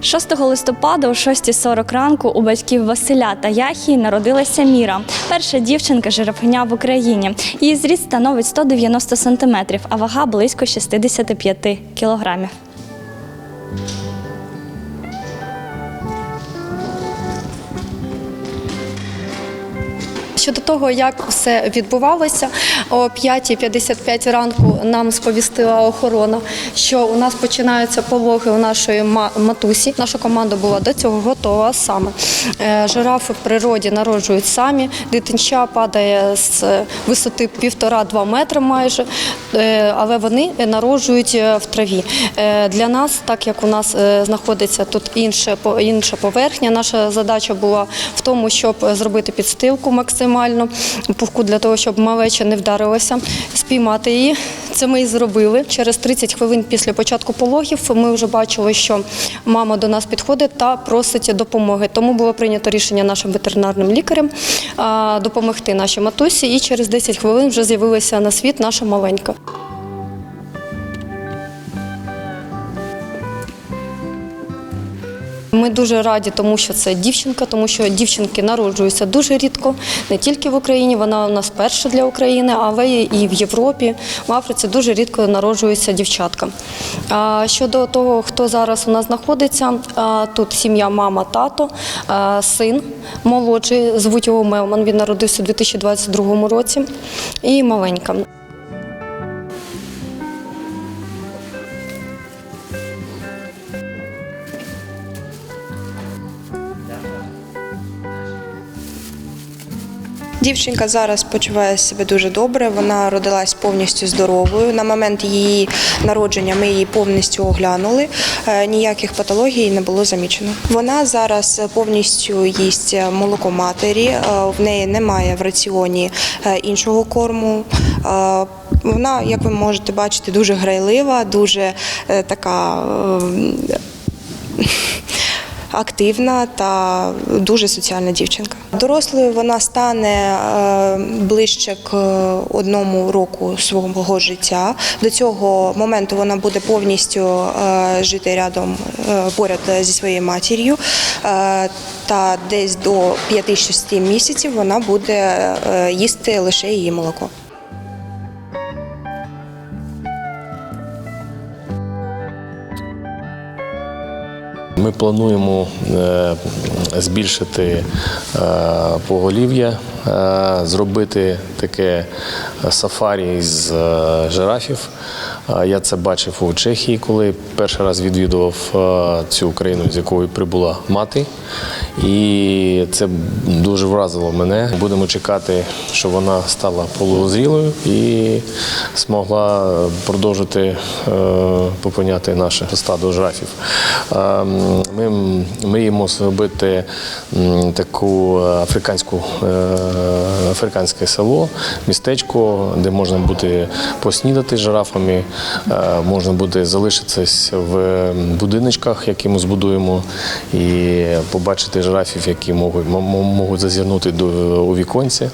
6 листопада о 6.40 ранку у батьків Василя та Яхії народилася Міра, перша дівчинка жирафиня в Україні. Її зріст становить 190 сантиметрів, а вага близько 65 кілограмів. Щодо того, як все відбувалося, о 5.55 ранку нам сповістила охорона, що у нас починаються пологи у нашої матусі. Наша команда була до цього готова саме. Е, Жирафи в природі народжують самі, дитинча падає з висоти 1,5-2 метри майже, е, але вони народжують е, в траві. Е, Для нас, так як у нас е, знаходиться тут інша поверхня, наша задача була в тому, щоб зробити підстилку максимально пухку для того, щоб малеча не вдарилася, спіймати її. Це ми і зробили. Через 30 хвилин після початку пологів ми вже бачили, що мама до нас підходить та просить допомоги. Тому було прийнято рішення нашим ветеринарним лікарем допомогти нашій матусі. І через 10 хвилин вже з'явилася на світ наша маленька. Ми дуже раді, тому що це дівчинка, тому що дівчинки народжуються дуже рідко, не тільки в Україні, вона у нас перша для України, але і в Європі, в Африці дуже рідко народжуються дівчатка. А щодо того, хто зараз у нас знаходиться, тут сім'я, мама, тато, син молодший, звуть його Мелман. Він народився у 2022 році, і маленька. Дівчинка зараз почуває себе дуже добре. Вона родилась повністю здоровою. На момент її народження ми її повністю оглянули. Е, Ніяких патологій не було замічено. Вона зараз повністю їсть молоко матері. е, В неї немає в раціоні е, іншого корму. Вона, як ви можете бачити, дуже грайлива, дуже така. Активна та дуже соціальна дівчинка. Дорослою вона стане е, ближче к одному року свого життя. До цього моменту вона буде повністю е, жити рядом е, поряд зі своєю матір'ю. Та десь до 5-6 місяців вона буде їсти лише її молоко. Ми плануємо е, збільшити е, поголів'я, зробити таке сафарі з е, жирафів. Е, Я це бачив у Чехії, коли перший раз відвідував е, цю країну, з якої прибула мати. І це дуже вразило мене. Будемо чекати, щоб вона стала полузрілою і змогла продовжити е, поповняти наше стадо жирафів. Е, Ми мріємо зробити таку африканську е, африканське село, містечко, де можна буде поснідати жирафами, е, можна буде залишитися в будиночках, які ми збудуємо, і побачити жирафів, які можуть, до у віконці.